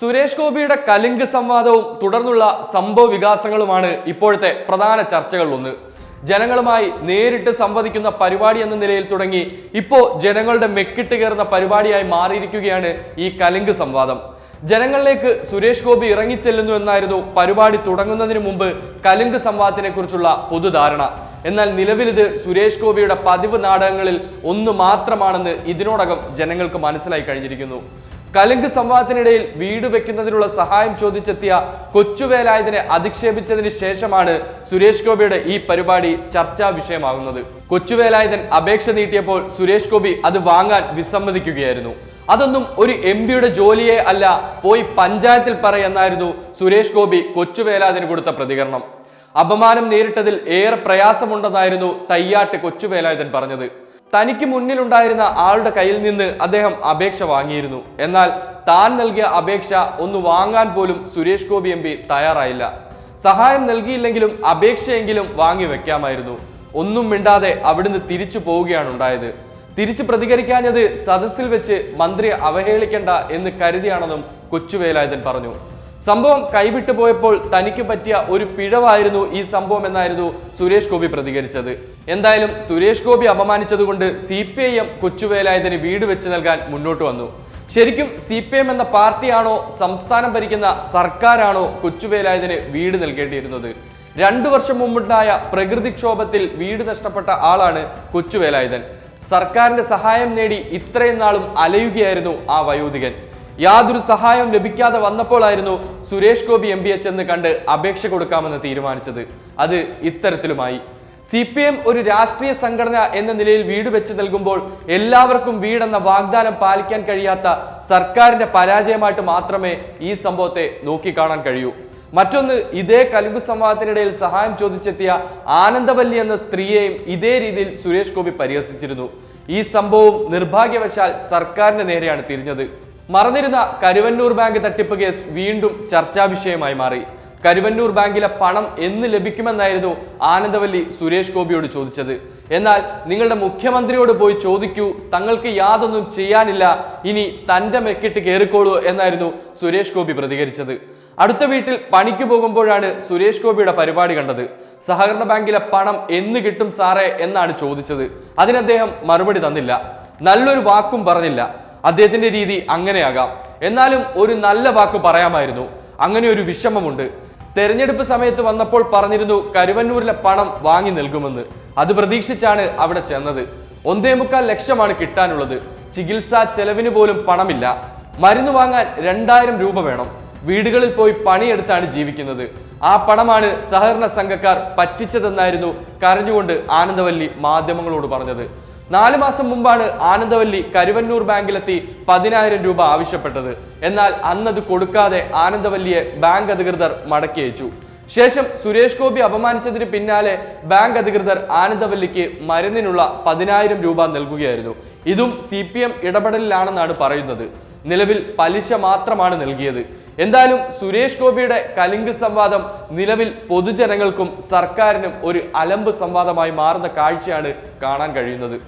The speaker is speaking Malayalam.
സുരേഷ് ഗോപിയുടെ കലിംഗ് സംവാദവും തുടർന്നുള്ള സംഭവ വികാസങ്ങളുമാണ് ഇപ്പോഴത്തെ പ്രധാന ചർച്ചകളിലൊന്ന്. ജനങ്ങളുമായി നേരിട്ട് സംവദിക്കുന്ന പരിപാടി എന്ന നിലയിൽ തുടങ്ങി ഇപ്പോ ജനങ്ങളുടെ മെക്കിട്ട് കയറുന്ന പരിപാടിയായി മാറിയിരിക്കുകയാണ് ഈ കലിംഗ് സംവാദം. ജനങ്ങളിലേക്ക് സുരേഷ് ഗോപി ഇറങ്ങിച്ചെല്ലുന്നു എന്നായിരുന്നു പരിപാടി തുടങ്ങുന്നതിന് മുമ്പ് കലിംഗ് സംവാദത്തിനെ കുറിച്ചുള്ള പൊതുധാരണ. എന്നാൽ നിലവിലിത് സുരേഷ് ഗോപിയുടെ പതിവ് നാടകങ്ങളിൽ ഒന്ന് മാത്രമാണെന്ന് ഇതിനോടകം ജനങ്ങൾക്ക് മനസ്സിലായി കഴിഞ്ഞിരിക്കുന്നു. കലിംഗ് സംവാദത്തിനിടയിൽ വീട് വെക്കുന്നതിനുള്ള സഹായം ചോദിച്ചെത്തിയ കൊച്ചുവേലായതിനെ അധിക്ഷേപിച്ചതിന് ശേഷമാണ് സുരേഷ് ഗോപിയുടെ ഈ പരിപാടി ചർച്ചാ വിഷയമാകുന്നത്. കൊച്ചുവേലായുധൻ അപേക്ഷ നീട്ടിയപ്പോൾ സുരേഷ് ഗോപി അത് വാങ്ങാൻ വിസമ്മതിക്കുകയായിരുന്നു. അതൊന്നും ഒരു എം പിയുടെ ജോലിയെ അല്ല പോയി പഞ്ചായത്തിൽ പറയെന്നായിരുന്നു സുരേഷ് ഗോപി കൊച്ചുവേലാതിന് കൊടുത്ത പ്രതികരണം. അപമാനം നേരിട്ടതിൽ ഏറെ പ്രയാസമുണ്ടെന്നായിരുന്നു തയ്യാട്ട് കൊച്ചുവേലായുധൻ പറഞ്ഞത്. തനിക്ക് മുന്നിലുണ്ടായിരുന്ന ആളുടെ കയ്യിൽ നിന്ന് അദ്ദേഹം അപേക്ഷ വാങ്ങിയിരുന്നു. എന്നാൽ താൻ നൽകിയ അപേക്ഷ ഒന്ന് വാങ്ങാൻ പോലും സുരേഷ് ഗോപി എം തയ്യാറായില്ല. സഹായം നൽകിയില്ലെങ്കിലും അപേക്ഷയെങ്കിലും വാങ്ങി വെക്കാമായിരുന്നു. ഒന്നും മിണ്ടാതെ അവിടുന്ന് തിരിച്ചു പോവുകയാണ് ഉണ്ടായത്. തിരിച്ചു പ്രതികരിക്കാഞ്ഞത് സദസ്സിൽ വെച്ച് മന്ത്രിയെ അവഹേളിക്കണ്ട എന്ന് കരുതിയാണെന്നും കൊച്ചുവേലായുധൻ പറഞ്ഞു. സംഭവം കൈവിട്ടു പോയപ്പോൾ തനിക്ക് പറ്റിയ ഒരു പിഴവായിരുന്നു ഈ സംഭവം എന്നായിരുന്നു സുരേഷ് ഗോപി പ്രതികരിച്ചത്. എന്തായാലും സുരേഷ് ഗോപി അപമാനിച്ചതുകൊണ്ട് സി പി ഐ എം കൊച്ചുവേലായതിന് വീട് വെച്ച് നൽകാൻ മുന്നോട്ട് വന്നു. ശരിക്കും സി പി എം എന്ന പാർട്ടിയാണോ സംസ്ഥാനം ഭരിക്കുന്ന സർക്കാരാണോ കൊച്ചുവേലായതിന് വീട് നൽകേണ്ടിയിരുന്നത്? രണ്ടു വർഷം മുമ്പുണ്ടായ പ്രകൃതിക്ഷോഭത്തിൽ വീട് നഷ്ടപ്പെട്ട ആളാണ് കൊച്ചുവേലായുധൻ. സർക്കാരിന്റെ സഹായം നേടി ഇത്രയും നാളും അലയുകയായിരുന്നു ആ വയോധികൻ. യാതൊരു സഹായവും ലഭിക്കാതെ വന്നപ്പോഴായിരുന്നു സുരേഷ് ഗോപി എം പിയെ ചെന്ന് കണ്ട് അപേക്ഷ കൊടുക്കാമെന്ന് തീരുമാനിച്ചത്. അത് ഇത്തരത്തിലുമായി. സി പി എം ഒരു രാഷ്ട്രീയ സംഘടന എന്ന നിലയിൽ വീട് വെച്ച് നൽകുമ്പോൾ എല്ലാവർക്കും വീടെന്ന വാഗ്ദാനം പാലിക്കാൻ കഴിയാത്ത സർക്കാരിന്റെ പരാജയമായിട്ട് മാത്രമേ ഈ സംഭവത്തെ നോക്കിക്കാണാൻ കഴിയൂ. മറ്റൊന്ന് ഇതേ കലുങ്കു സംവാദത്തിനിടയിൽ സഹായം ചോദിച്ചെത്തിയ ആനന്ദവല്ലി എന്ന സ്ത്രീയെയും ഇതേ രീതിയിൽ സുരേഷ് ഗോപി പരിഹസിച്ചിരുന്നു. ഈ സംഭവം നിർഭാഗ്യവശാൽ സർക്കാരിന്റെ നേരെയാണ് തിരിഞ്ഞത്. മറന്നിരുന്ന കരുവന്നൂർ ബാങ്ക് തട്ടിപ്പ് കേസ് വീണ്ടും ചർച്ചാ വിഷയമായി മാറി. കരുവന്നൂർ ബാങ്കിലെ പണം എന്ന് ലഭിക്കുമെന്നായിരുന്നു ആനന്ദവല്ലി സുരേഷ് ഗോപിയോട് ചോദിച്ചത്. എന്നാൽ നിങ്ങളുടെ മുഖ്യമന്ത്രിയോട് പോയി ചോദിക്കൂ തങ്ങൾക്ക് യാതൊന്നും ചെയ്യാനില്ല ഇനി തന്റെ മെക്കിട്ട് കയറിക്കോളൂ എന്നായിരുന്നു സുരേഷ് ഗോപി പ്രതികരിച്ചത്. അടുത്ത വീട്ടിൽ പണിക്ക് പോകുമ്പോഴാണ് സുരേഷ് ഗോപിയുടെ പരിപാടി കണ്ടത്. സഹകരണ ബാങ്കിലെ പണം എന്ന് കിട്ടും സാറേ എന്നാണ് ചോദിച്ചത്. അതിനദ്ദേഹം മറുപടി തന്നില്ല. നല്ലൊരു വാക്കും പറഞ്ഞില്ല. അദ്ദേഹത്തിന്റെ രീതി അങ്ങനെയാകാം. എന്നാലും ഒരു നല്ല വാക്ക് പറയാമായിരുന്നു. അങ്ങനെ ഒരു വിഷമമുണ്ട്. തെരഞ്ഞെടുപ്പ് സമയത്ത് വന്നപ്പോൾ പറഞ്ഞിരുന്നു കരുവന്നൂരിലെ പണം വാങ്ങി നൽകുമെന്ന്. അത് പ്രതീക്ഷിച്ചാണ് അവിടെ ചെന്നത്. ഒന്നേ മുക്കാൽ ലക്ഷമാണ് കിട്ടാനുള്ളത്. ചികിത്സാ ചെലവിന് പോലും പണമില്ല. മരുന്ന് വാങ്ങാൻ രണ്ടായിരം രൂപ വേണം. വീടുകളിൽ പോയി പണിയെടുത്താണ് ജീവിക്കുന്നത്. ആ പണമാണ് സഹകരണ സംഘക്കാർ പറ്റിച്ചതെന്നായിരുന്നു കരഞ്ഞുകൊണ്ട് ആനന്ദവല്ലി മാധ്യമങ്ങളോട് പറഞ്ഞത്. നാല് മാസം മുമ്പാണ് ആനന്ദവല്ലി കരുവന്നൂർ ബാങ്കിലെത്തി പതിനായിരം രൂപ ആവശ്യപ്പെട്ടത്. എന്നാൽ അന്നത് കൊടുക്കാതെ ആനന്ദവല്ലിയെ ബാങ്ക് അധികൃതർ മടക്കി അയച്ചു. ശേഷം സുരേഷ് ഗോപി അപമാനിച്ചതിന് പിന്നാലെ ബാങ്ക് അധികൃതർ ആനന്ദവല്ലിക്ക് മരുന്നിനുള്ള പതിനായിരം രൂപ നൽകുകയായിരുന്നു. ഇതും സി പി എം ഇടപെടലിലാണെന്നാണ് പറയുന്നത്. നിലവിൽ പലിശ മാത്രമാണ് നൽകിയത്. എന്തായാലും സുരേഷ് ഗോപിയുടെ കലിംഗ് സംവാദം നിലവിൽ പൊതുജനങ്ങൾക്കും സർക്കാരിനും ഒരു അലമ്പ് സംവാദമായി മാറുന്ന കാഴ്ചയാണ് കാണാൻ കഴിയുന്നത്.